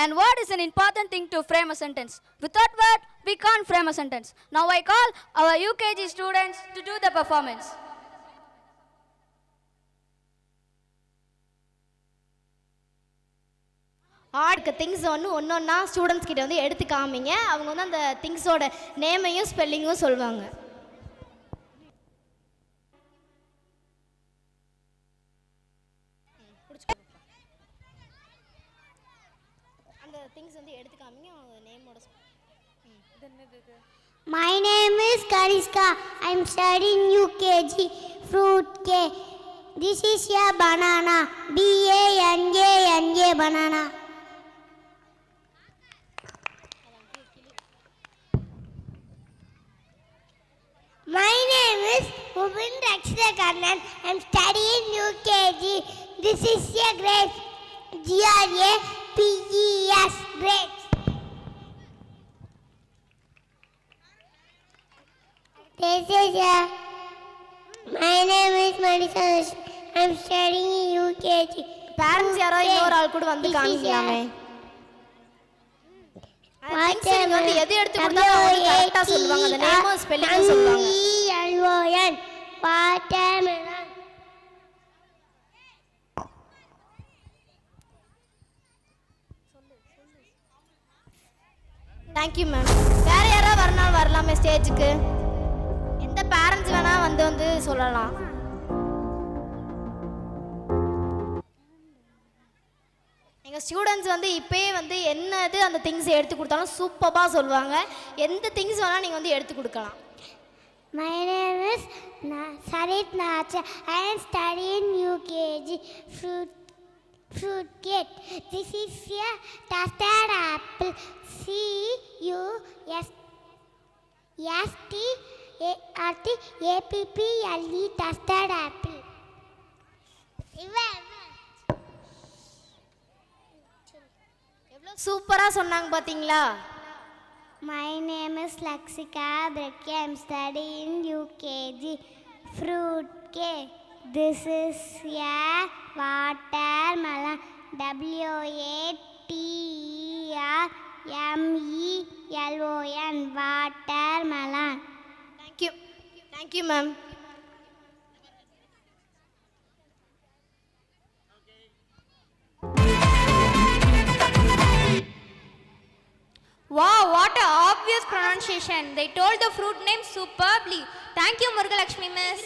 And word is an important thing to frame a sentence. Without word, we can't frame a sentence. Now I call our UKG students to do the performance. ஆடுக்கு things ஒன்று ஒன்று ஒன்றா students கிட்ட வந்து எடுத்து காமிங்க அவங்க வந்து அந்த திங்ஸோட நேமையும் ஸ்பெல்லிங்கும் சொல்லுவாங்க திங்ஸ் வந்து எடுத்து காமிங்க அவங்க நேமோட My name is Kariska. I'm studying UKG Fruit K. This is a banana. B A N A N A banana. My name is Ubin Rakshita Kannan. I'm studying UKG. This is a grape. G R A P E S grapes. This is a. My name is Madison. I'm studying in UKG. Parents யாரோ இன்னொரு ஆள் கூட வந்து காமிக்கலாமே நீங்க வந்து எது எடுத்து கொடுத்தாலும் அவங்க வந்து கரெக்டாக சொல்லுவாங்க அந்த நேமும் ஸ்பெல்லிங்கும் சொல்லுவாங்க M-E-L-O-N. தேங்க்யூ மேம் வேற யாராவது வரனாலும் வரலாமே ஸ்டேஜுக்கு எந்த பேரண்ட்ஸ் வேணா வந்து வந்து சொல்லலாம். எங்கள் ஸ்டூடெண்ட்ஸ் வந்து இப்போயே வந்து என்னது அந்த திங்ஸ் எடுத்து கொடுத்தாலும் சூப்பராக சொல்லுவாங்க. எந்த திங்ஸ் வேணால் நீங்கள் வந்து எடுத்து கொடுக்கலாம். My name is Sarit Nacha. I am studying UKG fruit fruit kit. This is a custard apple. C U S S T A R T A P P L E custard apple. சூப்பராக சொன்னாங்க பார்த்தீங்களா My name is Laksika Breke. I'm studying UKG Fruit K. This is a watermelon. W A T E R M E L O N. Watermelon. Thank you thank you ma'am Wow, what a obvious pronunciation. They told the fruit name superbly. Thank you, Murugalakshmi miss.